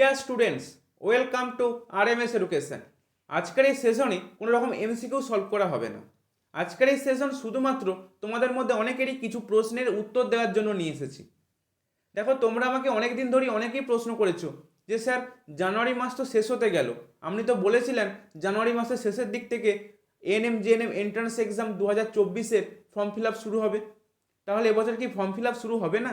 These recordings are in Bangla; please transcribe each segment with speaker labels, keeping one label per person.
Speaker 1: Dear students welcome to R M S education আজকের এই সেশনে কোনো রকম এমসিকিউ সলভ করা হবে না। আজকের এই সেশন শুধুমাত্র তোমাদের মধ্যে অনেকেরই কিছু প্রশ্নের উত্তর দেওয়ার জন্য নিয়ে এসেছি। দেখো, তোমরা আমাকে অনেক দিন ধরেই অনেকেই প্রশ্ন করেছ যে, স্যার, জানুয়ারি মাস তো শেষ হতে গেল। আপনি তো বলেছিলেন জানুয়ারি মাসের শেষের দিক থেকে এএনএম জিএনএম এন্ট্রান্স এক্সাম দু হাজার চব্বিশের ফর্ম ফিল আপ শুরু হবে। তাহলে এবছর কি ফর্ম ফিল আপ শুরু হবে না?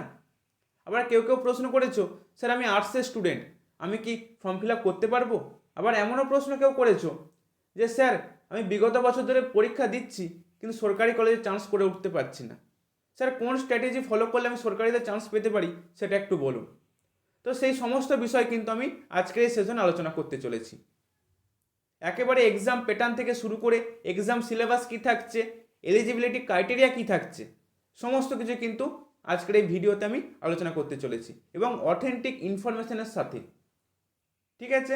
Speaker 1: আবার কেউ কেউ প্রশ্ন করেছ, স্যার, আমি আর্টসের স্টুডেন্ট আমি কি ফর্ম ফিল আপ করতে পারব? আবার এমনও প্রশ্ন কেউ করেছ যে, স্যার, আমি বিগত বছর ধরে পরীক্ষা দিচ্ছি, কিন্তু সরকারি কলেজে চান্স করে উঠতে পারছি না। স্যার, কোন স্ট্র্যাটেজি ফলো করলে আমি সরকারিতে চান্স পেতে পারি, সেটা একটু বলুন। তো সেই সমস্ত বিষয় কিন্তু আমি আজকের এই সেশনে আলোচনা করতে চলেছি। একেবারে এক্সাম প্যাটার্ন থেকে শুরু করে এক্সাম সিলেবাস কী থাকছে এলিজিবিলিটি ক্রাইটেরিয়া কী থাকছে, সমস্ত কিছু কিন্তু আজকের এই ভিডিওতে আমি আলোচনা করতে চলেছি এবং অথেন্টিক ইনফরমেশনের সাথে। ঠিক আছে?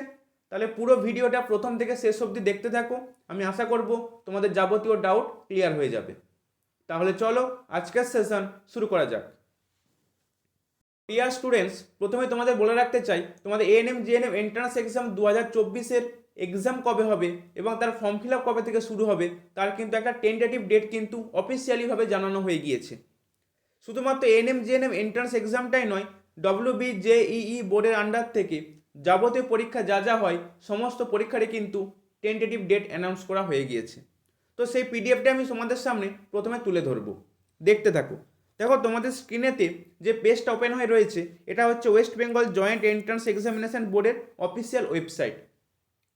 Speaker 1: তাহলে পুরো ভিডিওটা প্রথম থেকে শেষ অবধি দেখতে থাকো। আমি আশা করব তোমাদের যাবতীয় ডাউট ক্লিয়ার হয়ে যাবে। তাহলে চলো আজকের সেশন শুরু করা যাক। ডিয়ার স্টুডেন্টস প্রথমে তোমাদের বলে রাখতে চাই, তোমাদের এএনএম জিএনএম এন্ট্রান্স এক্সাম দু হাজার চব্বিশের এক্সাম কবে হবে এবং তার ফর্ম ফিল আপ কবে থেকে শুরু হবে, তার কিন্তু একটা টেন্টেটিভ ডেট কিন্তু অফিসিয়ালিভাবে জানানো হয়ে গিয়েছে। শুধুমাত্র এএনএম জিএনএম এন্ট্রান্স এক্সামটাই নয় ডব্লিউ বি জেইই বোর্ডের আন্ডার থেকে যাবতীয় পরীক্ষা যা যা হয়, সমস্ত পরীক্ষারই কিন্তু টেন্টেটিভ ডেট অ্যানাউন্স করা হয়ে গিয়েছে। তো সেই পিডিএফটা আমি তোমাদের সামনে প্রথমে তুলে ধরবো। দেখতে থাকো। দেখো, তোমাদের স্ক্রিনেতে যে পেজটা ওপেন হয়ে রয়েছে, এটা হচ্ছে West Bengal joint entrance examination বোর্ডের অফিসিয়াল ওয়েবসাইট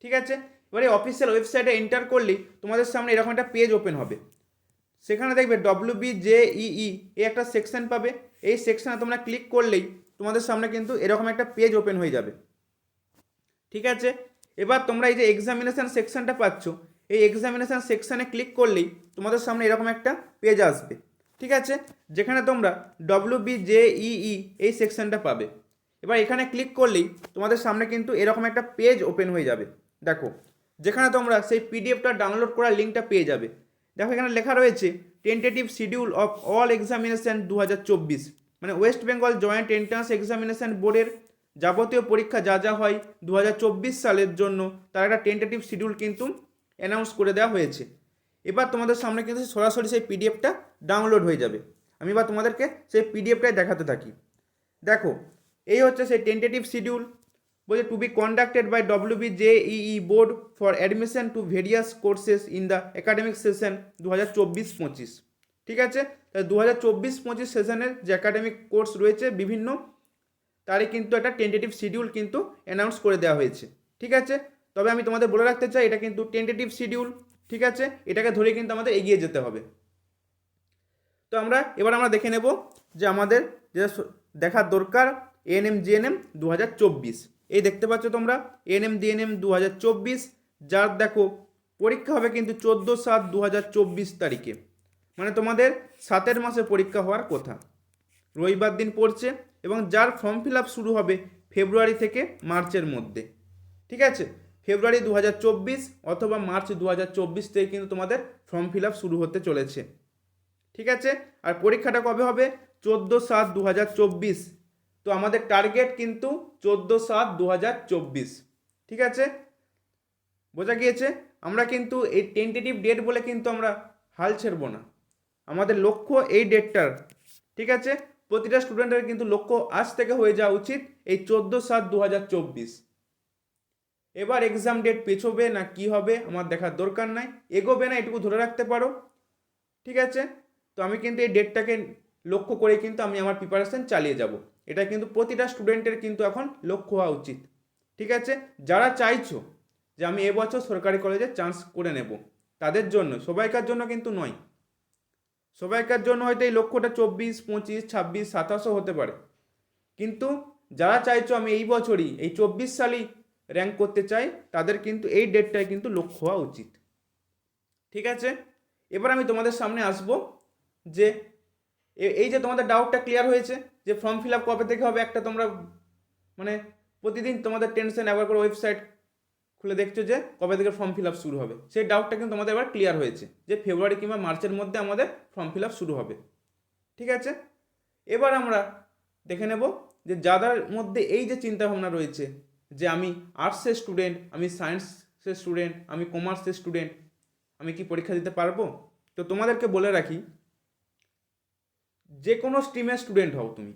Speaker 1: ঠিক আছে? এবারে অফিসিয়াল ওয়েবসাইটে এন্টার করলেই তোমাদের সামনে এরকম একটা পেজ ওপেন হবে। সেখানে দেখবে ডব্লিউ বি জে ইই এই একটা সেকশন পাবে। এই সেকশনে তোমরা ক্লিক করলেই তোমাদের সামনে কিন্তু এরকম একটা পেজ ওপেন হয়ে যাবে। ঠিক আছে? এবার তোমরা এই যে এক্সামিনেশান সেকশনটা পাচ্ছ, এই এক্সামিনেশান সেকশনে ক্লিক করলেই তোমাদের সামনে এরকম একটা পেজ আসবে। ঠিক আছে? যেখানে তোমরা ডব্লিউ বি জে ইই এই সেকশনটা পাবে। এবার এখানে ক্লিক করলেই তোমাদের সামনে কিন্তু এরকম একটা পেজ ওপেন হয়ে যাবে। দেখো, যেখানে তোমরা সেই পিডিএফটা ডাউনলোড করার লিঙ্কটা পেয়ে যাবে। দেখো এখানে লেখা রয়েছে tentative schedule of all examination দু মানে West Bengal joint entrance examination বোর্ডের যাবতীয় পরীক্ষা যা যা হয় দু হাজার চব্বিশ সালের জন্য তার একটা টেন্টেটিভ শিডিউল কিন্তু অ্যানাউন্স করে দেওয়া হয়েছে। এবার তোমাদের সামনে কিন্তু সরাসরি সেই পিডিএফটা ডাউনলোড হয়ে যাবে। আমি এবার তোমাদেরকে সেই পিডিএফটাই দেখাতে থাকি। দেখো, এই হচ্ছে সেই টেন্টেটিভ শিডিউল বলছে to be conducted by W B J EE board for admission to various courses in the academic session দু হাজার চব্বিশ পঁচিশ। ঠিক আছে? দু হাজার চব্বিশ পঁচিশ সেশনের যে একাডেমিক কোর্স রয়েছে বিভিন্ন তারই কিন্তু একটা টেন্টেটিভ শিডিউল কিন্তু অ্যানাউন্স করে দেওয়া হয়েছে। ঠিক আছে? তবে আমি তোমাদের বলে রাখতে চাই, এটা কিন্তু টেন্টেটিভ শিডিউল ঠিক আছে? এটাকে ধরে কিন্তু আমাদের এগিয়ে যেতে হবে। তো আমরা, এবার আমরা দেখে নেব যে আমাদের স- দেখার দরকার এএনএম জিএনএম দু হাজার চব্বিশ। এই দেখতে পাচ্ছ তোমরা এএনএম ডিএনএম দু হাজার চব্বিশ, যার দেখো, পরীক্ষা হবে কিন্তু চোদ্দ সাত দু হাজার চব্বিশ তারিখে। মানে তোমাদের সাতের মাসে পরীক্ষা হওয়ার কথা। রবিবার দিন পড়ছে এবং যার ফর্ম ফিল আপ শুরু হবে ফেব্রুয়ারি থেকে মার্চের মধ্যে। ঠিক আছে? ফেব্রুয়ারি দু হাজার চব্বিশ অথবা মার্চ দু থেকে কিন্তু তোমাদের ফর্ম ফিল আপ শুরু হতে চলেছে। ঠিক আছে? আর পরীক্ষাটা কবে হবে? চোদ্দ সাত দু তো আমাদের টার্গেট কিন্তু চোদ্দ সাত দু ঠিক আছে? বোঝা গিয়েছে? আমরা কিন্তু এই টেন্টেটিভ ডেট বলে কিন্তু আমরা হাল ছেড়ব না। আমাদের লক্ষ্য এই ডেটটার ঠিক আছে? প্রতিটা স্টুডেন্টের কিন্তু লক্ষ্য আজ থেকে হয়ে যাওয়া উচিত এই চোদ্দ সাত দু এবার এক্সাম ডেট পেছোবে না কি হবে, আমার দেখার দরকার নাই। এগোবে না, এটুকু ধরে রাখতে পারো। ঠিক আছে? তো আমি কিন্তু এই ডেটটাকে লক্ষ্য করে কিন্তু আমি আমার প্রিপারেশন চালিয়ে যাব। এটা কিন্তু প্রতিটা স্টুডেন্টের কিন্তু এখন লক্ষ্য হওয়া উচিত। ঠিক আছে? যারা চাইছো যে আমি এবছর সরকারি কলেজে চান্স করে নেব, তাদের জন্য, সবাইকার জন্য কিন্তু নয়। সবাইকার জন্য হয়তো এই লক্ষ্যটা চব্বিশ, পঁচিশ, ছাব্বিশ, সাতাশও হতে পারে। কিন্তু যারা চাইছো আমি এই বছরই, এই চব্বিশ সালেই র্যাঙ্ক করতে চাই, তাদের কিন্তু এই ডেটটাই কিন্তু লক্ষ্য হওয়া উচিত। ঠিক আছে? এবার আমি তোমাদের সামনে আসব যে এই যে তোমাদের ডাউটটা ক্লিয়ার হয়েছে যে ফর্ম ফিল আপ কবে থেকে হবে, একটা তোমরা মানে প্রতিদিন তোমাদের টেনশন একবার করে ওয়েবসাইট খুলে দেখছ যে কবে থেকে ফর্ম ফিল আপ শুরু হবে। সেই ডাউটটা কিন্তু তোমাদের এবার ক্লিয়ার হয়েছে যে ফেব্রুয়ারি কিংবা মার্চের মধ্যে আমাদের ফর্ম ফিল আপ শুরু হবে। ঠিক আছে? এবার আমরা দেখে নেব যে যাদের মধ্যে এই যে চিন্তাভাবনা রয়েছে যে আমি আর্টসের স্টুডেন্ট আমি সায়েন্সের স্টুডেন্ট আমি কমার্সের স্টুডেন্ট আমি কি পরীক্ষা দিতে পারব? তো তোমাদেরকে বলে রাখি, যে কোনো স্ট্রিমের স্টুডেন্ট হও তুমি।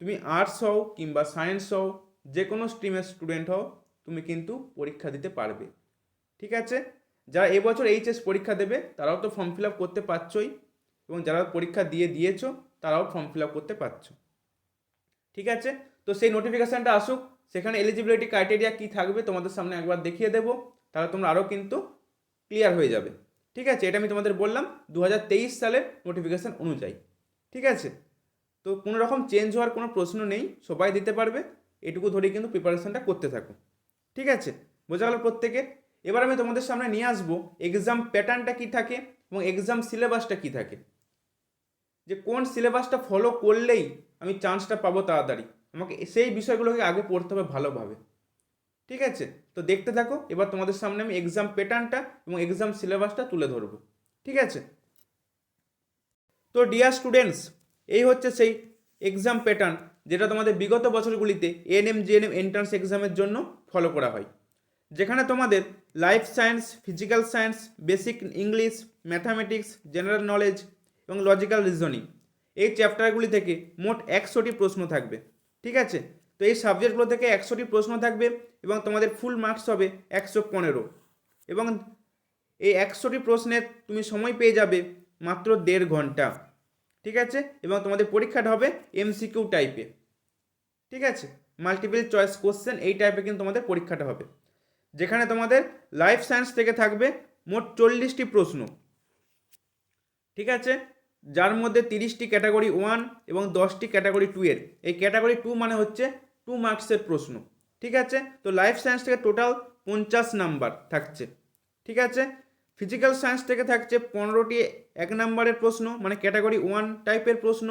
Speaker 1: তুমি আর্টস হও কিংবা সায়েন্স হও, যে কোনো স্ট্রিমের স্টুডেন্ট হও তুমি কিন্তু পরীক্ষা দিতে পারবে। ঠিক আছে? যারা এবছর এইচএস পরীক্ষা দেবে, তারাও তো ফর্ম ফিল আপ করতে পারছই। এবং যারা পরীক্ষা দিয়ে দিয়েছ, তারাও ফর্ম ফিল আপ করতে পারছ। ঠিক আছে? তো সেই নোটিফিকেশানটা আসুক। সেখানে এলিজিবিলিটি ক্রাইটেরিয়া কী থাকবে, তোমাদের সামনে একবার দেখিয়ে দেবো। তাহলে তোমরা আরও কিন্তু ক্লিয়ার হয়ে যাবে। ঠিক আছে? এটা আমি তোমাদের বললাম দু সালের নোটিফিকেশান অনুযায়ী। ঠিক আছে? তো কোনো রকম চেঞ্জ হওয়ার কোনো প্রশ্ন নেই। সবাই দিতে পারবে। এটুকু ধরেই কিন্তু প্রিপারেশানটা করতে থাকো। ঠিক আছে? বোঝা গেল প্রত্যেকে এবার আমি তোমাদের সামনে নিয়ে আসব এক্সাম প্যাটার্নটা কী থাকে এবং এক্সাম সিলেবাসটা কী থাকে। যে কোন সিলেবাসটা ফলো করলেই আমি চান্সটা পাবো তাড়াতাড়ি। আমাকে সেই বিষয়গুলোকে আগে পড়তে হবে ভালোভাবে। ঠিক আছে? তো দেখতে থাকো, এবার তোমাদের সামনে আমি এক্সাম প্যাটার্নটা এবং এক্সাম সিলেবাসটা তুলে ধরবো। ঠিক আছে? তো ডিয়ার স্টুডেন্টস এই হচ্ছে সেই এক্সাম প্যাটার্ন যেটা তোমাদের বিগত বছরগুলিতে এএনএম জিএনএম এন্ট্রান্স এক্সামের জন্য ফলো করা হয়। যেখানে তোমাদের life science physical science basic English mathematics general knowledge এবং লজিক্যাল রিজনিং এই চ্যাপ্টারগুলি থেকে মোট একশোটি প্রশ্ন থাকবে, ঠিক আছে? তো এই সাবজেক্টগুলো থেকে একশোটি প্রশ্ন থাকবে এবং তোমাদের ফুল মার্কস হবে একশো পনেরো এবং এই একশোটি প্রশ্নের তুমি সময় পেয়ে যাবে মাত্র দেড় ঘণ্টা। ঠিক আছে? এবং তোমাদের পরীক্ষাটা হবে এমসিকিউ টাইপে ঠিক আছে? মাল্টিপল চয়েস কোশ্চেন এই টাইপে কিন্তু তোমাদের পরীক্ষাটা হবে। যেখানে তোমাদের লাইফ সায়েন্স থেকে থাকবে মোট চল্লিশটি প্রশ্ন। ঠিক আছে? যার মধ্যে তিরিশটি ক্যাটাগরি ওয়ান এবং দশটি ক্যাটাগরি টু এর। এই ক্যাটাগরি টু মানে হচ্ছে টু মার্কসের প্রশ্ন। ঠিক আছে? তো লাইফ সায়েন্স থেকে টোটাল পঞ্চাশ নাম্বার থাকছে। ঠিক আছে? ফিজিক্যাল সায়েন্স থেকে থাকছে পনেরোটি, এক নাম্বারের প্রশ্ন মানে ক্যাটাগরি ওয়ান টাইপের প্রশ্ন,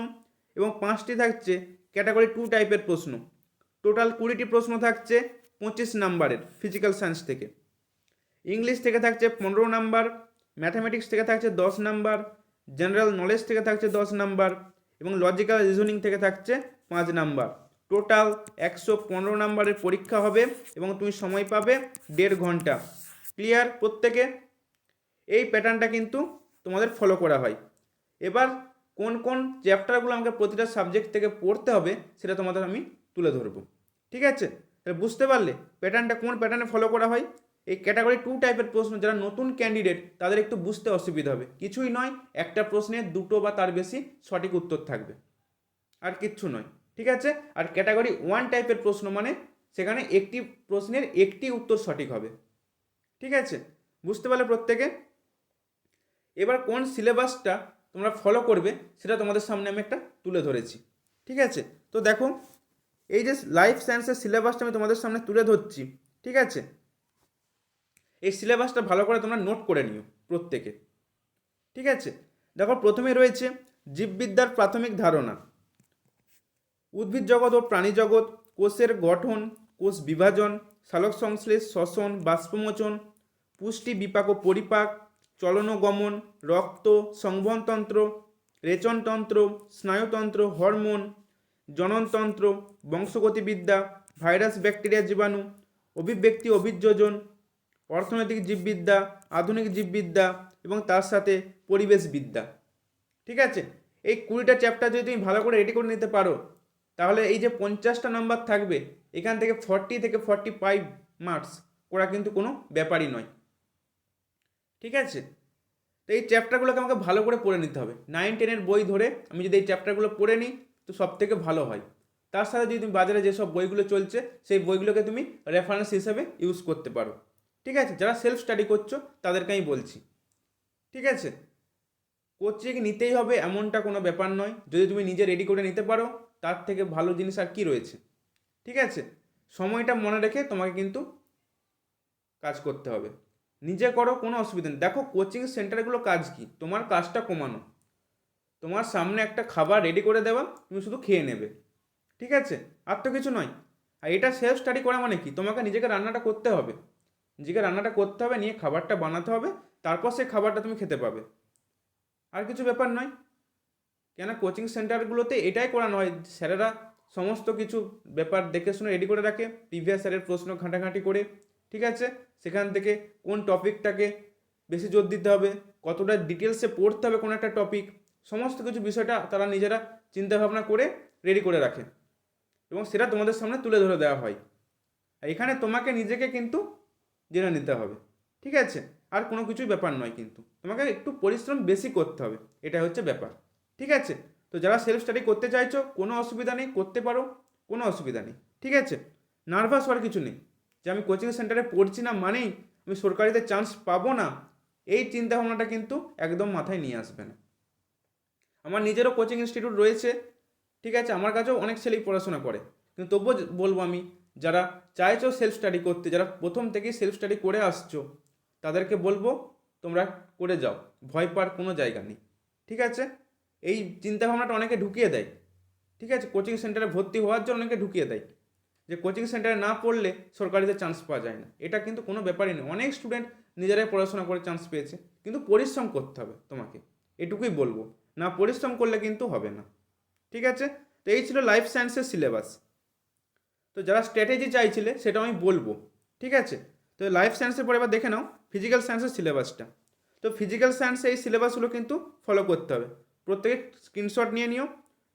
Speaker 1: এবং পাঁচটি থাকছে ক্যাটাগরি টু টাইপের প্রশ্ন। টোটাল কুড়িটি প্রশ্ন থাকছে পঁচিশ নাম্বারের ফিজিক্যাল সায়েন্স থেকে। ইংলিশ থেকে থাকছে পনেরো নাম্বার ম্যাথামেটিক্স থেকে থাকছে দশ নাম্বার জেনারেল নলেজ থেকে থাকছে দশ নাম্বার, এবং লজিক্যাল রিজনিং থেকে থাকছে পাঁচ নাম্বার। টোটাল একশো পনেরো নাম্বারের পরীক্ষা হবে, এবং তুমি সময় পাবে দেড় ঘণ্টা। ক্লিয়ার প্রত্যেকে? এই প্যাটার্নটা কিন্তু তোমাদের ফলো করা হয়। এবার কোন কোন চ্যাপ্টারগুলো আমাকে প্রতিটা সাবজেক্ট থেকে পড়তে হবে, সেটা তোমাদের আমি তুলে ধরবো। ঠিক আছে? তাহলে বুঝতে পারলে প্যাটার্নটা কোন প্যাটার্নে ফলো করা হয়? এই ক্যাটাগরি টু টাইপের প্রশ্ন, যারা নতুন ক্যান্ডিডেট তাদের একটু বুঝতে অসুবিধা হবে। কিছুই নয়, একটা প্রশ্নের দুটো বা তার বেশি সঠিক উত্তর থাকবে। আর কিচ্ছু নয়। ঠিক আছে? আর ক্যাটাগরি ওয়ান টাইপের প্রশ্ন মানে সেখানে একটি প্রশ্নের একটি উত্তর সঠিক হবে। ঠিক আছে? বুঝতে পারলে প্রত্যেকে? এবার কোন সিলেবাসটা তোমরা ফলো করবে সেটা তোমাদের সামনে আমি একটা তুলে ধরেছি। ঠিক আছে? তো দেখো, এই যে লাইফ সায়েন্সের সিলেবাসটা আমি তোমাদের সামনে তুলে ধরছি, ঠিক আছে? এই সিলেবাসটা ভালো করে তোমরা নোট করে নিও প্রত্যেকে। ঠিক আছে? দেখো, প্রথমে রয়েছে জীববিদ্যার প্রাথমিক ধারণা। উদ্ভিদ জগৎ ও প্রাণী জগৎ, কোষের গঠন, কোষ বিভাজন সালোক সংশ্লেষ, শ্বসন, বাষ্পমোচন, পুষ্টি বিপাক ও পরিপাক চলন ও গমন রক্ত, সংবহনতন্ত্র, রেচনতন্ত্র, স্নায়ুতন্ত্র, হরমোন, জননতন্ত্র, বংশগতিবিদ্যা, ভাইরাস, ব্যাকটেরিয়া জীবাণু, অভিব্যক্তি, অভিযোজন, অর্থনৈতিক জীববিদ্যা, আধুনিক জীববিদ্যা এবং তার সাথে পরিবেশবিদ্যা। ঠিক আছে? এই কুড়িটা চ্যাপ্টার যদি তুমি ভালো করে রেডি করে নিতে পারো, তাহলে এই যে পঞ্চাশটা নাম্বার থাকবে, এখান থেকে ফর্টি থেকে ফর্টি ফাইভ মার্কস করা কিন্তু কোনো ব্যাপারই নয়। ঠিক আছে? তো এই চ্যাপ্টারগুলোকে আমাকে ভালো করে পড়ে নিতে হবে। নাইন টেনের বই ধরে আমি যদি এই চ্যাপ্টারগুলো পড়ে নিই, তো সব থেকে ভালো হয়। তার সাথে যদি তুমি বাজারে যেসব বইগুলো চলছে, সেই বইগুলোকে তুমি রেফারেন্স হিসেবে ইউজ করতে পারো। ঠিক আছে? যারা সেলফ স্টাডি করছ, তাদেরকে আমি বলছি। ঠিক আছে? কোচিং নিতেই হবে এমনটা কোনো ব্যাপার নয়। যদি তুমি নিজে রেডি করে নিতে পারো, তার থেকে ভালো জিনিস আর কি রয়েছে? ঠিক আছে? সময়টা মনে রেখে তোমাকে কিন্তু কাজ করতে হবে। নিজে করো, কোনো অসুবিধা নেই। দেখো কোচিং সেন্টারগুলো কাজ কি? তোমার কাজটা কমানো। তোমার সামনে একটা খাবার রেডি করে দেওয়া, তুমি শুধু খেয়ে নেবে। ঠিক আছে? আর তো কিছু নয়। আর এটা সেলফ স্টাডি করা মানে কি? তোমাকে নিজেকে রান্নাটা করতে হবে। নিজেকে রান্নাটা করতে হবে, নিয়ে খাবারটা বানাতে হবে, তারপর সেই খাবারটা তুমি খেতে পাবে। আর কিছু ব্যাপার নয়। কেন? কোচিং সেন্টারগুলোতে এটাই করানো হয় স্যারেরা সমস্ত কিছু ব্যাপার দেখে শুনে রেডি করে রাখে। প্রিভিয়াস স্যারের প্রশ্ন ঘাঁটাঘাঁটি করে। ঠিক আছে? সেখান থেকে কোন টপিকটাকে বেশি জোর দিতে হবে? কতটা ডিটেলসে পড়তে হবে কোনো একটা টপিক সমস্ত কিছু বিষয়টা তারা নিজেরা চিন্তা ভাবনা করে রেডি করে রাখে। এবং সেটা তোমাদের সামনে তুলে ধরে দেওয়া হয়। এখানে তোমাকে নিজেকে কিন্তু জেনে নিতে হবে। ঠিক আছে? আর কোনো কিছুই ব্যাপার নয় কিন্তু। তোমাকে একটু পরিশ্রম বেশি করতে হবে। এটা হচ্ছে ব্যাপার। ঠিক আছে? তো যারা সেলফ স্টাডি করতে চাইছো, কোনো অসুবিধা নেই, করতে পারো, কোনো অসুবিধা নেই। ঠিক আছে? নার্ভাস হওয়ার কিছু নেই। যে আমি কোচিং সেন্টারে পড়ছি না মানেই আমি সরকারিতে চান্স পাবো না, এই চিন্তা ভাবনাটা কিন্তু একদম মাথায় নিয়ে আসবে না। আমার নিজেরও কোচিং ইনস্টিটিউট রয়েছে, ঠিক আছে? আমার কাছেও অনেক ছেলেই পড়াশোনা করে। কিন্তু তবুও বলব আমি, যারা চাইছো সেলফ স্টাডি করতে, যারা প্রথম থেকেই সেলফ স্টাডি করে আসছো, তাদেরকে বলব, তোমরা করে যাও। ভয় পাওয়ার কোনো জায়গা নেই, ঠিক আছে? এই চিন্তাভাবনাটা অনেকে ঢুকিয়ে দেয়, ঠিক আছে? কোচিং সেন্টারে ভর্তি হওয়ার জন্য অনেকে ঢুকিয়ে দেয়। যে কোচিং সেন্টারে না পড়লে সরকারিতে চান্স পাওয়া যায় না। এটা কিন্তু কোনো ব্যাপারই নেই অনেক স্টুডেন্ট নিজেরাই পড়াশোনা করে চান্স পেয়েছে, কিন্তু পরিশ্রম করতে হবে তোমাকে। এটুকুই বলব। না পরিশ্রম করলে কিন্তু হবে না। ঠিক আছে? তো এই ছিল লাইফ সায়েন্সের সিলেবাস তো যারা স্ট্র্যাটেজি চাইছিলে সেটা আমি বলব। ঠিক আছে? তো লাইফ সায়েন্সের পরে এবার দেখে নাও ফিজিক্যাল সায়েন্সের সিলেবাসটা তো ফিজিক্যাল সায়েন্সে এই সিলেবাসগুলো কিন্তু ফলো করতে হবে। প্রত্যেকে স্ক্রিনশট নিয়ে নিও।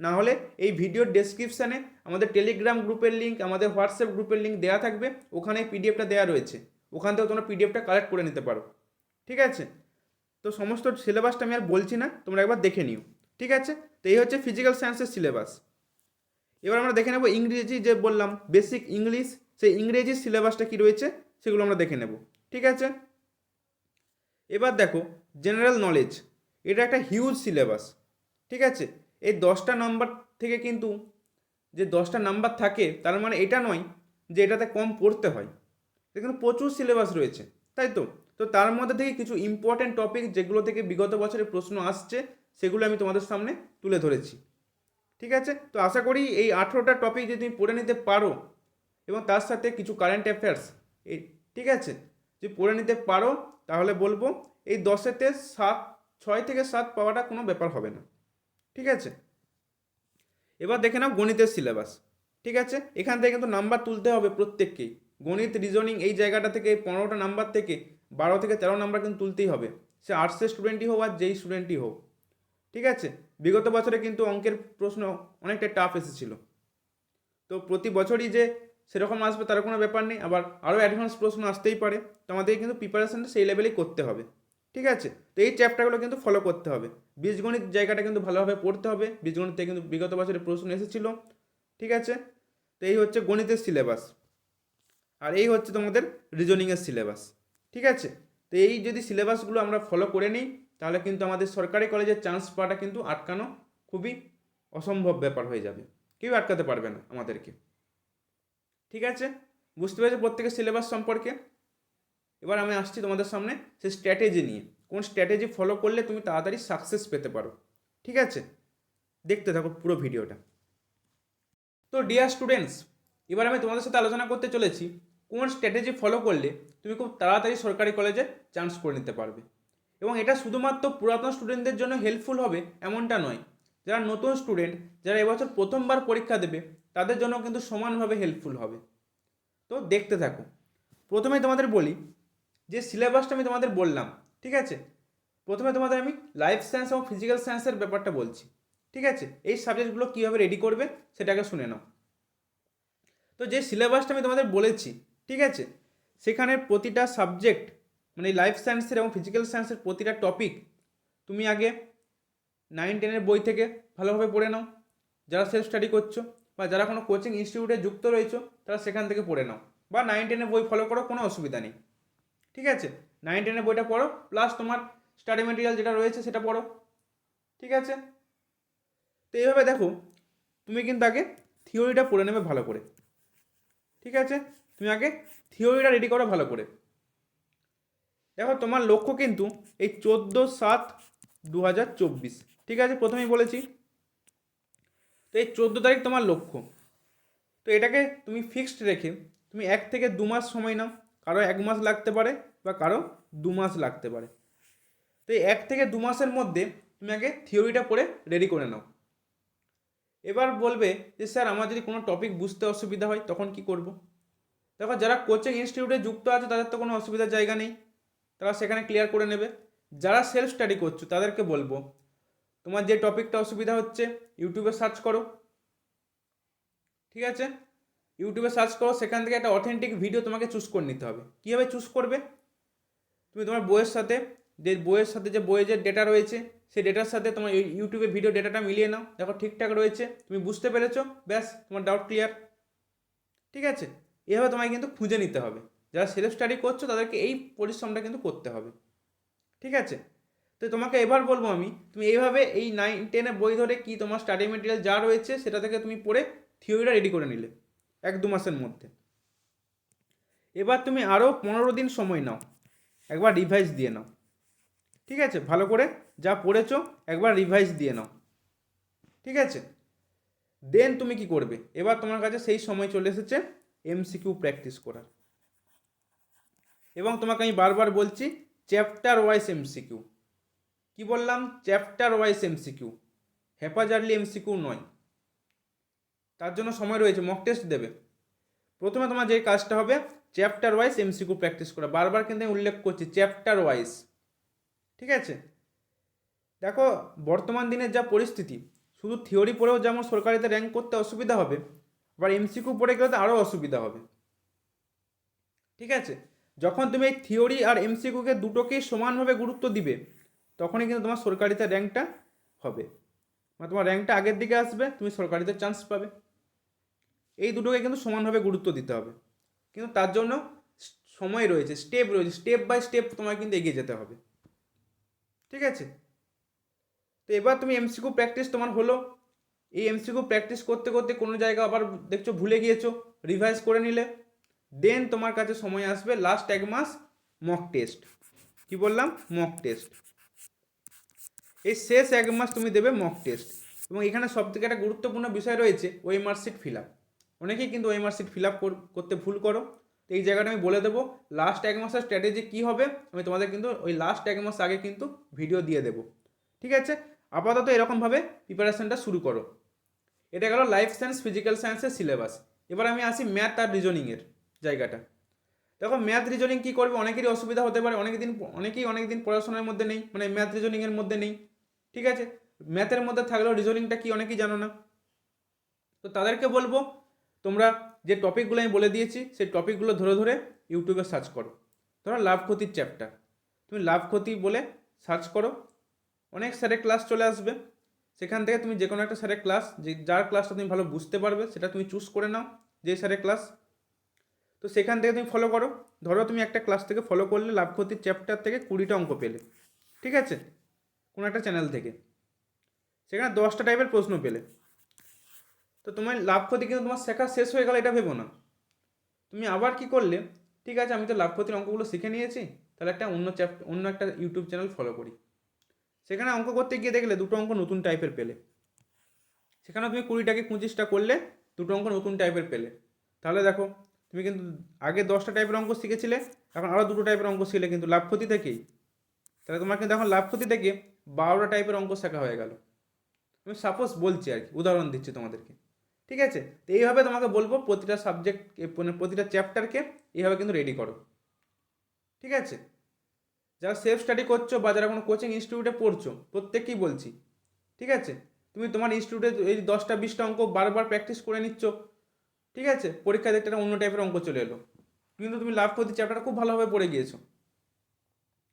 Speaker 1: না হলে এই ভিডিওর ডেসক্রিপশানে আমাদের টেলিগ্রাম গ্রুপের লিঙ্ক আমাদের হোয়াটসঅ্যাপ গ্রুপের লিঙ্ক দেওয়া থাকবে। ওখানে পিডিএফটা দেওয়া রয়েছে। ওখান থেকে তোমরা পিডিএফটা কালেক্ট করে নিতে পারো। ঠিক আছে? তো সমস্ত সিলেবাসটা আমি আর বলছি না, তোমরা একবার দেখে নিও। ঠিক আছে? তো এই হচ্ছে ফিজিক্যাল সায়েন্সের সিলেবাস এবার আমরা দেখে নেব ইংরেজি যে বললাম বেসিক ইংলিশ সেই ইংরেজি সিলেবাসটা কি রয়েছে, সেগুলো আমরা দেখে নেব। ঠিক আছে? এবার দেখো জেনারেল নলেজ এটা একটা হিউজ সিলেবাস ঠিক আছে? এই দশটা নাম্বার থেকে কিন্তু যে দশটা নাম্বার থাকে, তার মানে এটা নয় যে এটাতে কম পড়তে হয়। এখানে প্রচুর সিলেবাস রয়েছে, তাই তো? তো তার মধ্যে থেকে কিছু ইম্পর্ট্যান্ট টপিক যেগুলো থেকে বিগত বছরের প্রশ্ন আসছে, সেগুলো আমি তোমাদের সামনে তুলে ধরেছি। ঠিক আছে? তো আশা করি এই আঠেরোটা টপিক যদি তুমি পড়ে নিতে পারো, এবং তার সাথে কিছু কারেন্ট অ্যাফেয়ার্স এই ঠিক আছে? যদি পড়ে নিতে পারো, তাহলে বলব এই দশেতে সাত, ছয় থেকে সাত পাওয়াটা কোনো ব্যাপার হবে না। ঠিক আছে? এবার দেখে নাও গণিতের সিলেবাস ঠিক আছে? এখান থেকে কিন্তু নাম্বার তুলতে হবে প্রত্যেককেই। গণিত রিজনিং এই জায়গাটা থেকে পনেরোটা নাম্বার থেকে বারো থেকে তেরো নাম্বার কিন্তু তুলতেই হবে। সে আর্টসের স্টুডেন্টই হোক আর যেই স্টুডেন্টই হোক, ঠিক আছে? বিগত বছরে কিন্তু অঙ্কের প্রশ্ন অনেকটা টাফ এসেছিল। তো প্রতি বছরই যে সেরকম আসবে তার কোনো ব্যাপার নেই। আবার আরও অ্যাডভান্স প্রশ্ন আসতেই পারে। তো আমাদের কিন্তু প্রিপারেশনটা সেই লেভেলেই করতে হবে। ঠিক আছে? তো এই চ্যাপ্টারগুলো কিন্তু ফলো করতে হবে। বীজগণিত জায়গাটা কিন্তু ভালোভাবে পড়তে হবে। বীজগণিত থেকে কিন্তু বিগত বছরে প্রশ্ন এসেছিল। ঠিক আছে? তো এই হচ্ছে গণিতের সিলেবাস আর এই হচ্ছে তোমাদের রিজনিংয়ের সিলেবাস ঠিক আছে? তো এই যদি সিলেবাসগুলো আমরা ফলো করে নিই, তাহলে কিন্তু আমাদের সরকারি কলেজের চান্স পাওয়াটা কিন্তু আটকানো খুবই অসম্ভব ব্যাপার হয়ে যাবে। কেউ আটকাতে পারবে না আমাদেরকে। ঠিক আছে? বুঝতে পেরেছ প্রত্যেকের সিলেবাস সম্পর্কে? এবার আমি আসছি তোমাদের সামনে সেই স্ট্র্যাটেজি নিয়ে। কোন স্ট্র্যাটেজি ফলো করলে তুমি তাড়াতাড়ি সাকসেস পেতে পারো। ঠিক আছে? দেখতে থাকো পুরো ভিডিওটা। তো ডিয়ার স্টুডেন্টস এবার আমি তোমাদের সাথে আলোচনা করতে চলেছি, কোন স্ট্র্যাটেজি ফলো করলে তুমি খুব তাড়াতাড়ি সরকারি কলেজে চান্স করে নিতে পারবে। এবং এটা শুধুমাত্র পুরাতন স্টুডেন্টদের জন্য হেল্পফুল হবে এমনটা নয়। যারা নতুন স্টুডেন্ট যারা এবছর প্রথমবার পরীক্ষা দেবে, তাদের জন্য কিন্তু সমানভাবে হেল্পফুল হবে। তো দেখতে থাকো। প্রথমে তোমাদের বলি যে সিলেবাসটা আমি তোমাদের বললাম, ঠিক আছে? প্রথমে তোমাদের আমি লাইফ সায়েন্স এবং ফিজিক্যাল সায়েন্সের ব্যাপারটা বলছি, ঠিক আছে? এই সাবজেক্টগুলো কীভাবে রেডি করবে সেটাকে শুনে নাও। তো যে সিলেবাসটা আমি তোমাদের বলেছি, ঠিক আছে? সেখানে প্রতিটা সাবজেক্ট মানে লাইফ সায়েন্সের এবং ফিজিক্যাল সায়েন্সের প্রতিটা টপিক তুমি আগে নাইন টেনের বই থেকে ভালোভাবে পড়ে নাও। যারা সেলফ স্টাডি করছ বা যারা কোনো কোচিং ইনস্টিটিউটে যুক্ত রয়েছো, তারা সেখান থেকে পড়ে নাও। বা নাইন টেনের বই ফলো করো, কোনো অসুবিধা নেই। ঠিক আছে? নাইন টেনের বইটা পড়ো প্লাস তোমার স্টাডি মেটেরিয়াল যেটা রয়েছে সেটা পড়ো, ঠিক আছে? তো এইভাবে দেখো, তুমি কিন্তু আগে থিওরিটা পড়ে নেবে ভালো করে, ঠিক আছে? তুমি আগে থিওরিটা রেডি করো ভালো করে। দেখো, তোমার লক্ষ্য কিন্তু এই চোদ্দ সাত দু হাজার চব্বিশ, ঠিক আছে? প্রথমেই বলেছি। তো এই চোদ্দ তারিখ তোমার লক্ষ্য। তো এটাকে তুমি ফিক্সড রেখে, তুমি এক থেকে দু মাস সময় নাও। কারও এক মাস লাগতে পারে বা কারও দু মাস লাগতে পারে। তো এই এক থেকে দু মাসের মধ্যে তুমি আগে থিওরিটা পড়ে রেডি করে নাও। এবার বলবে যে, স্যার, আমার যদি কোনো টপিক বুঝতে অসুবিধা হয়, তখন কি করব? দেখো, যারা কোচিং ইনস্টিটিউটে যুক্ত আছে, তাদের তো কোনো অসুবিধার জায়গা নেই। তারা সেখানে ক্লিয়ার করে নেবে। যারা সেলফ স্টাডি করছ, তাদেরকে বলব, তোমার যে টপিকটা অসুবিধা হচ্ছে ইউটিউবে সার্চ করো। ঠিক আছে? ইউটিউবে সার্চ করো, সেখান থেকে একটা অথেন্টিক ভিডিও তোমাকে চুজ করে নিতে হবে। কীভাবে চুজ করবে? তুমি তোমার বইয়ের সাথে, যে বইয়ের সাথে যে বইয়ের যে ডেটা রয়েছে, সেই ডেটার সাথে তোমার ইউটিউবে ভিডিও ডেটাটা মিলিয়ে নাও। দেখো ঠিকঠাক রয়েছে, তুমি বুঝতে পেরেছ, ব্যাস, তোমার ডাউট ক্লিয়ার ঠিক আছে? এভাবে তোমায় কিন্তু খুঁজে নিতে হবে। যারা সেলফ স্টাডি করছ, তাদেরকে এই পরিশ্রমটা কিন্তু করতে হবে। ঠিক আছে? তো তোমাকে এবার বলব আমি, তুমি এইভাবে এই নাইন টেনে বই ধরে কি তোমার স্টাডি মেটেরিয়াল যা রয়েছে, সেটা থেকে তুমি পড়ে থিওরিটা রেডি করে নিলে। এক দু মাসের মধ্যে। এবার তুমি আরও পনেরো দিন সময় নাও, একবার রিভাইজ দিয়ে নাও। ঠিক আছে? ভালো করে যা পড়েছো, একবার রিভাইজ দিয়ে নাও। ঠিক আছে? দেন তুমি কি করবে? এবার তোমার কাছে সেই সময় চলে এসেছে এমসিকিউ প্র্যাকটিস করার। এবং তোমাকে আমি বারবার বলছি চ্যাপ্টার ওয়াইজ এমসিকিউ কি বললাম? Chapter wise MCQ haphazardly MCQ নয়। তার জন্য সময় রয়েছে মক টেস্ট দেবে। প্রথমে তোমার যে কাজটা হবে চ্যাপ্টার ওয়াইজ এমসিকিউ প্র্যাকটিস করা। বারবার কিন্তু আমি উল্লেখ করছি চ্যাপ্টার ওয়াইজ ঠিক আছে? দেখো, বর্তমান দিনের যা পরিস্থিতি, শুধু থিওরি পড়েও যেমন সরকারিতে র্যাঙ্ক করতে অসুবিধা হবে, আবার এমসিকিউ পড়ে গেলে তো আরও অসুবিধা হবে। ঠিক আছে? যখন তুমি এই থিওরি আর এমসিকিউকে দুটোকেই সমানভাবে গুরুত্ব দিবে, তখনই কিন্তু তোমার সরকারিতে র্যাঙ্কটা হবে। মানে তোমার র্যাঙ্কটা আগের দিকে আসবে, তুমি সরকারিতে চান্স পাবে। এই দুটোকে কিন্তু সমানভাবে গুরুত্ব দিতে হবে। কিন্তু তার জন্য সময় রয়েছে স্টেপ রয়েছে স্টেপ বাই স্টেপ তোমায় কিন্তু এগিয়ে যেতে হবে। ঠিক আছে? তো এবার তুমি এমসিকিউ প্র্যাকটিস তোমার হলো। এই এমসিকিউ প্র্যাকটিস করতে করতে কোনো জায়গা আবার দেখছ ভুলে গিয়েছো রিভাইজ করে নিলে। দেন তোমার কাছে সময় আসবে লাস্ট এক মাস মক টেস্ট কি বললাম? মক টেস্ট এই শেষ এক মাস তুমি দেবে মক টেস্ট এবং এখানে সব থেকে একটা গুরুত্বপূর্ণ বিষয় রয়েছে ওএমআর সিট ফিল আপ অনেকেই কিন্তু ওএমআর সিট ফিল আপ করতে ভুল করো। তো এই জায়গাটা আমি বলে দেবো লাস্ট এক মাসের স্ট্র্যাটেজি কী হবে, আমি তোমাদের কিন্তু ওই লাস্ট এক মাস আগে কিন্তু ভিডিও দিয়ে দেবো। ঠিক আছে? আপাতত এরকমভাবে প্রিপারেশনটা শুরু করো। এটা গেল লাইফ সায়েন্স ফিজিক্যাল সায়েন্সের সিলেবাস এবার আমি আসি ম্যাথ আর রিজনিংয়ের জায়গাটা। দেখো ম্যাথ রিজনিং কী করবে? অনেকেরই অসুবিধা হতে পারে। অনেক দিন অনেকেই অনেক দিন পড়াশোনার মধ্যে নেই মানে ম্যাথ রিজনিংয়ের মধ্যে নেই। ঠিক আছে? ম্যাথের মধ্যে থাকলেও রিজনিংটা কি অনেকেই জানো না। তো তাদেরকে বলব তোমরা যে টপিকগুলো আমি বলে দিয়েছি, সেই টপিকগুলো ধরে ধরে ইউটিউবে সার্চ করো। ধরো লাভ ক্ষতির চ্যাপ্টার তুমি লাভ ক্ষতি বলে সার্চ করো। অনেক স্যারের ক্লাস চলে আসবে। সেখান থেকে তুমি যে কোনো একটা স্যারের ক্লাস যে যার ক্লাসটা তুমি ভালো বুঝতে পারবে, সেটা তুমি চুজ করে নাও, যে স্যারের ক্লাস তো সেখান থেকে তুমি ফলো করো। ধরো তুমি একটা ক্লাস থেকে ফলো করলে লাভ ক্ষতির চ্যাপ্টার থেকে কুড়িটা অঙ্ক পেলে। ঠিক আছে? কোনো একটা চ্যানেল থেকে। সেখানে দশটা টাইপের প্রশ্ন পেলে। তো তোমার লাভ ক্ষতি কিন্তু তোমার শেখা শেষ হয়ে গেল, এটা ভেবো না। তুমি আবার কি করলে? ঠিক আছে, আমি তো লাভ ক্ষতির অঙ্কগুলো শিখে নিয়েছি, তাহলে একটা অন্য চ্যাপ অন্য একটা ইউটিউব চ্যানেল ফলো করি। সেখানে অঙ্ক করতে গিয়ে দেখলে দুটো অঙ্ক নতুন টাইপের পেলে। সেখানে তুমি কুড়িটাকে পঁচিশটা করলে, দুটো অঙ্ক নতুন টাইপের পেলে। তাহলে দেখো, তুমি কিন্তু আগে দশটা টাইপের অঙ্ক শিখেছিলে, এখন আরও দুটো টাইপের অঙ্ক শিখলে, কিন্তু লাভ ক্ষতি থেকেই। তাহলে তোমার কিন্তু এখন লাভ ক্ষতি থেকে বারোটা টাইপের অঙ্ক শেখা হয়ে গেল। আমি সাপোজ বলছি আর কি, উদাহরণ দিচ্ছি তোমাদেরকে। ঠিক আছে? তো এইভাবে তোমাকে বলব প্রতিটা সাবজেক্ট মানে প্রতিটা চ্যাপ্টারকে এইভাবে কিন্তু রেডি করো। ঠিক আছে? যারা সেলফ স্টাডি করছ বা যারা কোনো কোচিং ইনস্টিটিউটে পড়ছো, প্রত্যেককেই বলছি। ঠিক আছে? তুমি তোমার ইনস্টিটিউটে এই দশটা, বিশটা অঙ্ক বারবার প্র্যাকটিস করে নিচ্ছ। ঠিক আছে? পরীক্ষা দেখতে একটা অন্য টাইপের অঙ্ক চলে এলো। কিন্তু তুমি লাভ করতে চ্যাপ্টারটা খুব ভালোভাবে পড়ে গিয়েছো।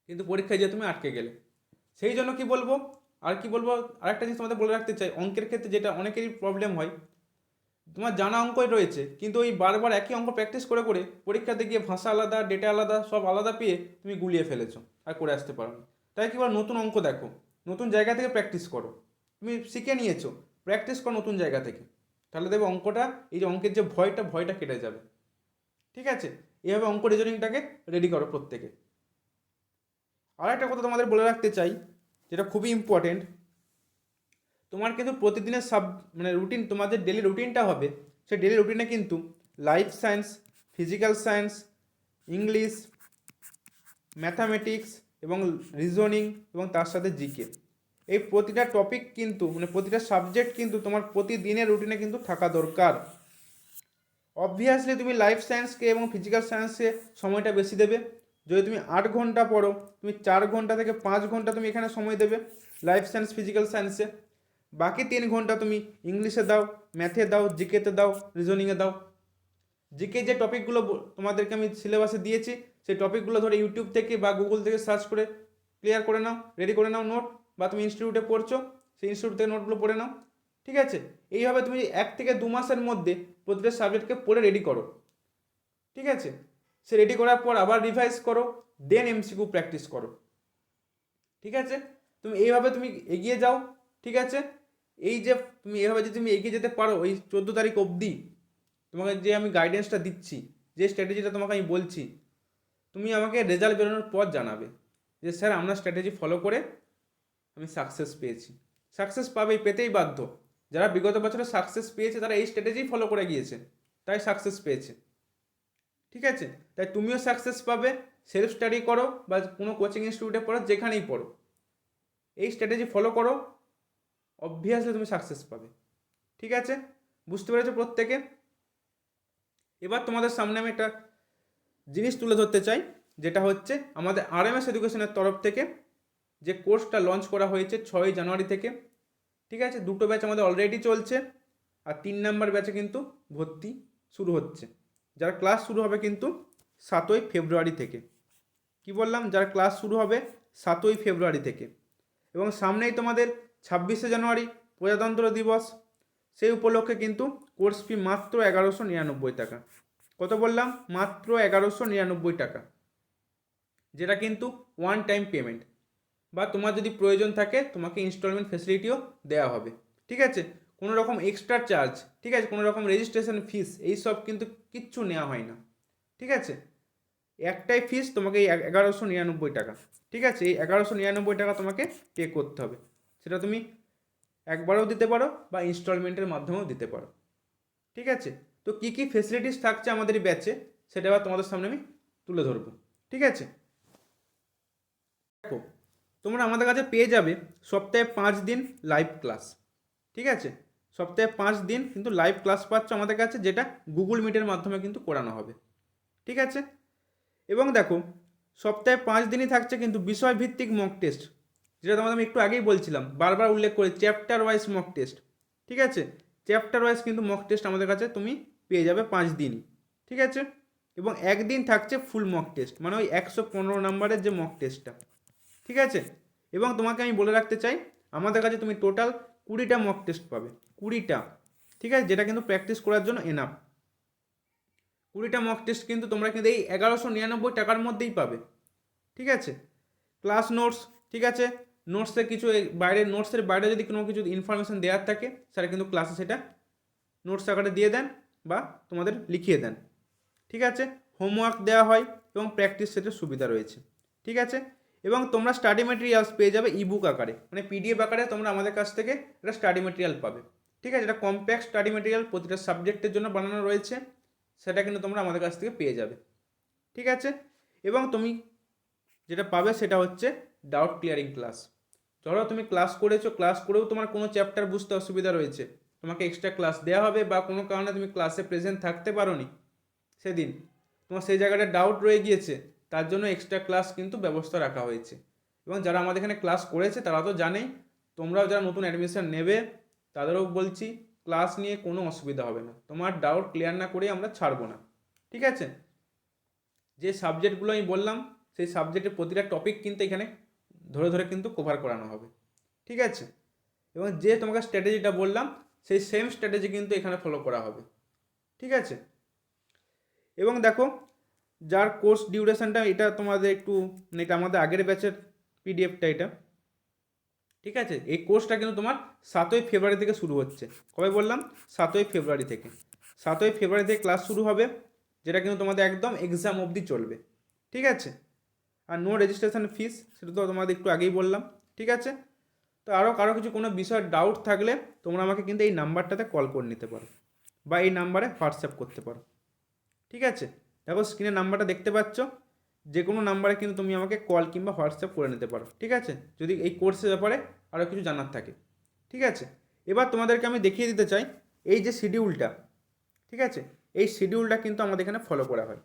Speaker 1: কিন্তু পরীক্ষায় যেয়ে তুমি আটকে গেলে। সেই জন্য কি বলব? আর কি বলব? আরেকটা জিনিস তোমাদের বলে রাখতে চাই। অঙ্কের ক্ষেত্রে যেটা অনেকেরই প্রবলেম হয় তোমার জানা অঙ্কই রয়েছে, কিন্তু ওই বারবার একই অঙ্ক প্র্যাকটিস করে করে পরীক্ষাতে গিয়ে ভাষা আলাদা ডেটা আলাদা, সব আলাদা পেয়ে তুমি গুলিয়ে ফেলেছো আর করে আসতে পারো তাই কি বল, নতুন অঙ্ক দেখো, নতুন জায়গা থেকে প্র্যাকটিস করো। তুমি শিখে নিয়েছো প্র্যাকটিস করো নতুন জায়গা থেকে। তাহলে দেখবে অঙ্কটা, এই যে অঙ্কের যে ভয়টা ভয়টা কেটে যাবে। ঠিক আছে? এইভাবে অঙ্ক রিজনিংটাকে রেডি করো প্রত্যেকে। আর একটা কথা তোমাদের বলে রাখতে চাই, যেটা খুবই ইম্পর্টেন্ট তোমার কিন্তু প্রতিদিনের সাব মানে রুটিন তোমাদের ডেলি রুটিনটা হবে। সেই ডেলি রুটিনে কিন্তু life science physical science English mathematics এবং রিজনিং এবং তার সাথে জিকে এই প্রতিটা টপিক কিন্তু মানে প্রতিটা সাবজেক্ট কিন্তু তোমার প্রতিদিনের রুটিনে কিন্তু থাকা দরকার। অবভিয়াসলি তুমি লাইফ সায়েন্সকে এবং ফিজিক্যাল সায়েন্সে সময়টা বেশি দেবে। যদি তুমি আট ঘণ্টা পড়ো, তুমি চার ঘণ্টা থেকে পাঁচ ঘণ্টা তুমি এখানে সময় দেবে। লাইফ সায়েন্স ফিজিক্যাল সায়েন্সে বাকি তিন ঘণ্টা তুমি ইংলিশে দাও ম্যাথে দাও জিকেতে দাও রিজনিংয়ে দাও। জিকে যে টপিকগুলো তোমাদেরকে আমি সিলেবাসে দিয়েছি, সেই টপিকগুলো ধরে ইউটিউব থেকে বা গুগল থেকে সার্চ করে ক্লিয়ার করে নাও রেডি করে নাও নোট বা তুমি ইনস্টিটিউটে পড়ছো, সেই ইনস্টিটিউট থেকে নোটগুলো পড়ে নাও, ঠিক আছে? এইভাবে তুমি এক থেকে দু মাসের মধ্যে প্রতিটা সাবজেক্টকে পড়ে রেডি করো, ঠিক আছে? সে রেডি করার পর আবার রিভাইজ করো দেন এমসিকিউ প্র্যাকটিস করো, ঠিক আছে? তুমি এইভাবে তুমি এগিয়ে যাও, ঠিক আছে? এই যে তুমি এভাবে যদি তুমি এগিয়ে যেতে পারো ওই চোদ্দ তারিখ অবধি তোমাকে যে আমি গাইডেন্সটা দিচ্ছি, যে স্ট্র্যাটেজিটা তোমাকে আমি বলছি, তুমি আমাকে রেজাল্ট বেরোনোর পর জানাবে যে, স্যার, আমরা স্ট্র্যাটেজি ফলো করে আমি সাকসেস পেয়েছি। সাকসেস পাবেই পেতেই বাধ্য। যারা বিগত বছরে সাকসেস পেয়েছে, তারা এই স্ট্র্যাটেজি ফলো করে গিয়েছে, তাই সাকসেস পেয়েছে। ঠিক আছে? তাই তুমিও সাকসেস পাবে সেলফ স্টাডি করো, বা কোনো কোচিং ইনস্টিটিউটে পড়ো, যেখানেই পড়ো। এই স্ট্র্যাটেজি ফলো করো অবভিয়াসলি তুমি সাকসেস পাবে। ঠিক আছে? বুঝতে পেরেছ প্রত্যেকে? এবার তোমাদের সামনে আমি একটা জিনিস তুলে ধরতে চাই, যেটা হচ্ছে আমাদের আরএমএস এডুকেশনের তরফ থেকে যে কোর্সটা লঞ্চ করা হয়েছে ছয়ই জানুয়ারি থেকে, ঠিক আছে? দুটো ব্যাচ আমাদের অলরেডি চলছে, আর তিন নাম্বার ব্যাচে কিন্তু ভর্তি শুরু হচ্ছে। যার ক্লাস শুরু হবে কিন্তু সাতই ফেব্রুয়ারি থেকে। কি বললাম? যার ক্লাস শুরু হবে সাতই ফেব্রুয়ারি থেকে। এবং সামনেই তোমাদের ছাব্বিশে জানুয়ারি, প্রজাতন্ত্র দিবস। সেই উপলক্ষে কিন্তু কোর্স ফি মাত্র এগারোশো নিরানব্বই টাকা। কত বললাম? মাত্র এগারোশো নিরানব্বই টাকা। যেটা কিন্তু ওয়ান টাইম পেমেন্ট বা তোমার যদি প্রয়োজন থাকে, তোমাকে ইনস্টলমেন্ট ফেসিলিটিও দেওয়া হবে। ঠিক আছে? কোনো রকম এক্সট্রা চার্জ ঠিক আছে? কোনো রকম রেজিস্ট্রেশন ফিস এইসব কিন্তু কিচ্ছু নেওয়া হয় না। ঠিক আছে? একটাই ফিস তোমাকে এই এগারোশো নিরানব্বই টাকা। ঠিক আছে? এই এগারোশো নিরানব্বই টাকা তোমাকে পে করতে হবে। সেটা তুমি একবারও দিতে পারো বা ইনস্টলমেন্টের মাধ্যমেও দিতে পারো। ঠিক আছে? তো কী কী ফেসিলিটিস থাকছে আমাদের এই ব্যাচে সেটা আবার তোমাদের সামনে আমি তুলে ধরবো। ঠিক আছে? দেখো, তোমরা আমাদের কাছে পেয়ে যাবে সপ্তাহে পাঁচ দিন লাইভ ক্লাস ঠিক আছে? সপ্তাহে পাঁচ দিন কিন্তু লাইভ ক্লাস পাচ্ছ আমাদের কাছে, যেটা গুগল মিটের মাধ্যমে কিন্তু করানো হবে। ঠিক আছে? এবং দেখো, সপ্তাহে পাঁচ দিনই থাকছে কিন্তু বিষয়ভিত্তিক মক টেস্ট যেটা তোমাদের আমি একটু আগেই বলছিলাম, বারবার উল্লেখ করি চ্যাপ্টার ওয়াইজ মক টেস্ট ঠিক আছে? চ্যাপ্টার ওয়াইজ কিন্তু মক টেস্ট আমাদের কাছে তুমি পেয়ে যাবে পাঁচ দিনই, ঠিক আছে? এবং একদিন থাকছে ফুল মক টেস্ট মানে ওই একশো পনেরো নম্বরের যে মক টেস্টটা ঠিক আছে? এবং তোমাকে আমি বলে রাখতে চাই, আমাদের কাছে তুমি টোটাল কুড়িটা মক টেস্ট পাবে, কুড়িটা, ঠিক আছে? যেটা কিন্তু প্র্যাকটিস করার জন্য এনাফ কুড়িটা মক টেস্ট কিন্তু তোমরা কিন্তু এই এগারোশো নিরানব্বই টাকার মধ্যেই পাবে, ঠিক আছে? ক্লাস নোটস ঠিক আছে? নোটসে কিছু বাইরে নোটসের বাইরে যদি কোনো কিছু ইনফরমেশান দেওয়ার থাকে সেটা কিন্তু ক্লাসে সেটা নোটস আকারে দিয়ে দেন বা তোমাদের লিখিয়ে দেন। ঠিক আছে? হোমওয়ার্ক দেওয়া হয় এবং প্র্যাকটিস সেটের সুবিধা রয়েছে। ঠিক আছে? এবং তোমরা স্টাডি মেটেরিয়ালস পেয়ে যাবে ইবুক আকারে। মানে পিডিএফ আকারে তোমরা আমাদের কাছ থেকে একটা স্টাডি মেটেরিয়াল পাবে। ঠিক আছে? এটা কম্প্যাক্ট স্টাডি মেটেরিয়াল প্রতিটা সাবজেক্টের জন্য বানানো রয়েছে। সেটা কিন্তু তোমরা আমাদের কাছ থেকে পেয়ে যাবে। ঠিক আছে? এবং তুমি যেটা পাবে সেটা হচ্ছে ডাউট ক্লিয়ারিং ক্লাস ধরো তুমি ক্লাস করেছ ক্লাস করেও তোমার কোনো চ্যাপ্টার বুঝতে অসুবিধা রয়েছে। তোমাকে এক্সট্রা ক্লাস দেওয়া হবে বা কোনো কারণে তুমি ক্লাসে প্রেজেন্ট থাকতে পারো নি সেদিন তোমার সেই জায়গাটা ডাউট রয়ে গিয়েছে, তার জন্য এক্সট্রা ক্লাস কিন্তু ব্যবস্থা রাখা হয়েছে। এবং যারা আমাদের এখানে ক্লাস করেছে, তারা তো জানেই, তোমরাও যারা নতুন অ্যাডমিশন নেবে, তাদেরও বলছি ক্লাস নিয়ে কোনো অসুবিধা হবে না। তোমার ডাউট ক্লিয়ার না করে আমরা ছাড়বো না। ঠিক আছে? যে সাবজেক্টগুলো আমি বললাম, সেই সাবজেক্টের প্রতিটা টপিক কিন্তু এখানে ধরে ধরে কিন্তু কভার করানো হবে। ঠিক আছে? এবং যে তোমাকে স্ট্র্যাটেজিটা বললাম, সেই সেম স্ট্র্যাটেজি কিন্তু এখানে ফলো করা হবে। ঠিক আছে? এবং দেখো, যার কোর্স ডিউরেশনটা এটা তোমাদের একটু মানে এটা আমাদের আগের ব্যাচের পিডিএফটা এটা। ঠিক আছে? এই কোর্সটা কিন্তু তোমার সাতই ফেব্রুয়ারি থেকে শুরু হচ্ছে। কবে বললাম? সাতই ফেব্রুয়ারি থেকে। সাতই ফেব্রুয়ারি থেকে ক্লাস শুরু হবে, যেটা কিন্তু তোমাদের একদম এক্সাম অবধি চলবে। ঠিক আছে? আর নো রেজিস্ট্রেশন ফিস সেটা তো তোমাদের একটু আগেই বললাম, ঠিক আছে? তো আরও কারও কিছু কোনো বিষয়ে ডাউট থাকলে তোমরা আমাকে কিন্তু এই নাম্বারটাতে কল করে নিতে পারো বা এই নাম্বারে হোয়াটসঅ্যাপ করতে পারো, ঠিক আছে? দেখো স্ক্রিনে নাম্বারটা দেখতে পাচ্ছ যে কোনো নাম্বারে কিন্তু তুমি আমাকে কল কিংবা হোয়াটসঅ্যাপ করে নিতে পারো, ঠিক আছে? যদি এই কোর্সের ব্যাপারে আরও কিছু জানার থাকে, ঠিক আছে? এবার তোমাদেরকে আমি দেখিয়ে দিতে চাই, এই যে শিডিউলটা ঠিক আছে? এই শিডিউলটা কিন্তু আমাদের এখানে ফলো করা হয়।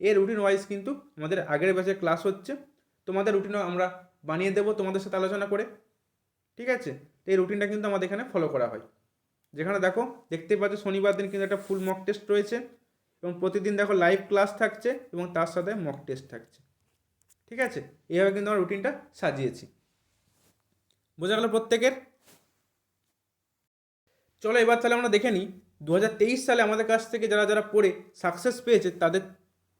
Speaker 1: এর রুটিন ওয়াইজ কিন্তু আমাদের আগের ব্যাচে ক্লাস হচ্ছে। তোমাদের রুটিনও আমরা বানিয়ে দেবো তোমাদের সাথে আলোচনা করে। ঠিক আছে? তো এই রুটিনটা কিন্তু আমাদের এখানে ফলো করা হয়। যেখানে দেখো, দেখতে পাচ্ছ শনিবার দিন কিন্তু একটা ফুল মক টেস্ট রয়েছে এবং প্রতিদিন দেখো লাইভ ক্লাস থাকছে এবং তার সাথে মক টেস্ট থাকছে। ঠিক আছে? এইভাবে কিন্তু আমরা রুটিনটা সাজিয়েছি। বোঝা গেল প্রত্যেকের? চলো এবার তাহলে আমরা দেখে নিই। দু হাজার তেইশ সালে আমাদের কাছ থেকে যারা যারা পড়ে সাকসেস পেয়েছে তাদের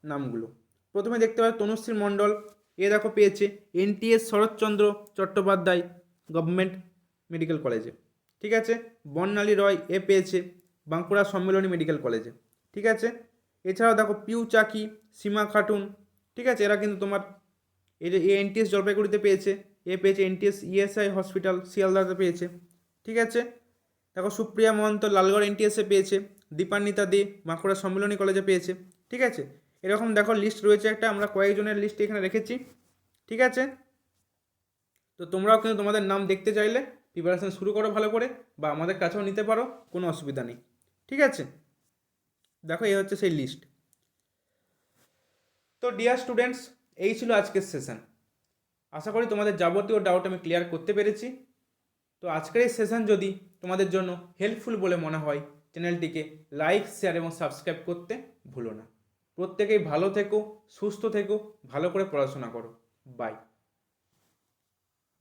Speaker 1: নামগুলো। প্রথমে দেখতে পাচ্ছ তনুশ্রী মণ্ডল। এ দেখো পেয়েছে NTS Saratchandra Chattopadhyay government medical কলেজে। ঠিক আছে? বর্ণালী রয় এ পেয়েছে বাঁকুড়া সম্মেলনী মেডিকেল কলেজে। ঠিক আছে? এছাড়াও দেখো পিউ চাকি, সীমা খাটুন। ঠিক আছে? এরা কিন্তু তোমার এই যে এনটিএস জলপাইগুড়িতে পেয়েছে, এ পেয়েছে এনটিএস ইএসআই হসপিটাল শিয়ালদাতে পেয়েছে। ঠিক আছে? দেখো সুপ্রিয়া মহন্ত লালগড় এনটিএসে পেয়েছে, দীপান্বিতা দে বাঁকুড়া সম্মেলনী কলেজে পেয়েছে। ঠিক আছে? এরকম দেখো লিস্ট রয়েছে একটা, আমরা কয়েকজনের লিস্ট এখানে রেখেছি, ঠিক আছে? তো তোমরাও কিন্তু তোমাদের নাম দেখতে চাইলে প্রিপারেশান শুরু করো ভালো করে, বা আমাদের কাছেও নিতে পারো, কোনো অসুবিধা নেই, ঠিক আছে? দেখো, এই হচ্ছে সেই লিস্ট তো ডিয়ার স্টুডেন্টস এই ছিল আজকের সেশন আশা করি তোমাদের যাবতীয় ডাউট আমি ক্লিয়ার করতে পেরেছি। তো আজকের এই সেশন যদি তোমাদের জন্য হেল্পফুল বলে মনে হয় চ্যানেলটিকে লাইক শেয়ার এবং সাবস্ক্রাইব করতে ভুলো না। প্রত্যেকেই ভালো থেকো সুস্থ থেকো ভালো করে পড়াশোনা করো। বাই